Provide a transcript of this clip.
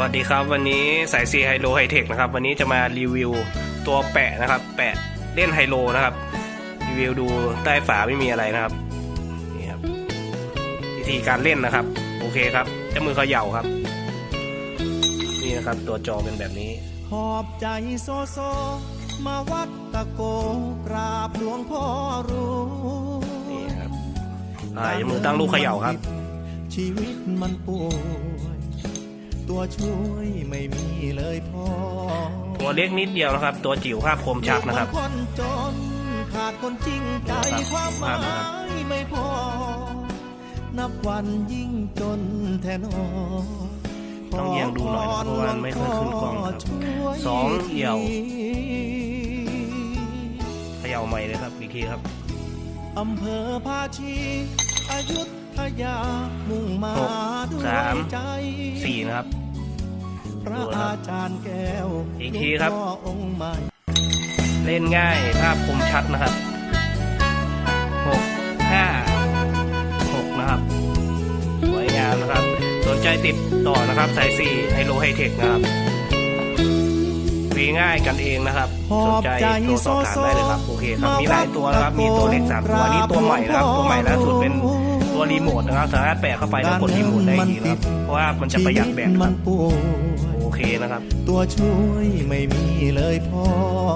วัสดีครับ วันนี้สายซีไฮโลไฮเทคนะครับ วันนี้จะมารีวิวตัวแปะนะครับ แปะเล่นไฮโลนะครับ รีวิวดูใต้ฝาไม่มีอะไรนะครับนี่ครับวิธีการเล่นนะครับ โอเคครับเจ้ามือเขย่าครับ นี่นะครับ ตัวจอเป็นแบบนี้หอบใจโซโซ มาวัดตะโกกราบหลวงพ่อรู้นี่ครับอ่าเจ้ามือตั้งลูกเขย่าครับ ชีวิตมันป่วยตัว ช่วยไม่มีเลยพ่อตัวเล็กนิดเดียวนะครับ ตัวจิ๋วภาพคมชัดนะครับอยู่กัคนจนขาดคนจริงใจครับความหมายไม่พอ นับวันยิ่งจนแทนอต้องเอียงดูหน่อยนะครับเพราะว่าไม่ค่อยขึ้นกล้องครับช่วยสองเอี่ยวเขย่าใหม่เลยครับอีกทีครับอำเภอภาชีอยุธยามุ่งมาหกด้วยสามใจสี่นะครับ พระอาจารย์แก้วอีกทีครับหลวงพ่อองค์ใหม่เล่นง่ายภาพคมชัดนะครับหกห้าหกนะครับ สวยงามนะครับ สนใจติดต่อนะครับสายซีไฮโลไฮเทคนะครับวีง่ายกันเองนะครับ สนใจโทรสอบถามได้เลยครับ โอเคครับ มีหลายตัวนะครับ มีตัวเล็กสามตัวนี้ตัวใหม่นะครับ ตัวใหม่ล่าสุดเป็นตัวรีโมทนะครับ สามารถแปะเข้าไปแล้วกดรีโมทได้อีกนะครับ เพราะว่ามันจะประหยัดแบตชีวิตคมัรับนป่วยโอ เคนะครับ ตัวช่วยไม่มีเลยพ่อ